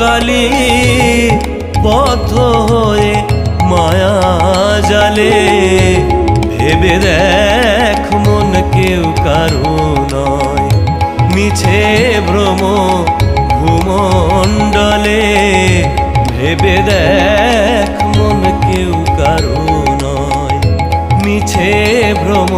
কালী বদ্ধ হয়ে মায়া জালে, ভেবে দেখ মন কেউ কারও নয়। মিছে ভ্রম ভূমণ্ডলে, ভেবে দেখ মন কেউ কারও নয়। মিছে ভ্রম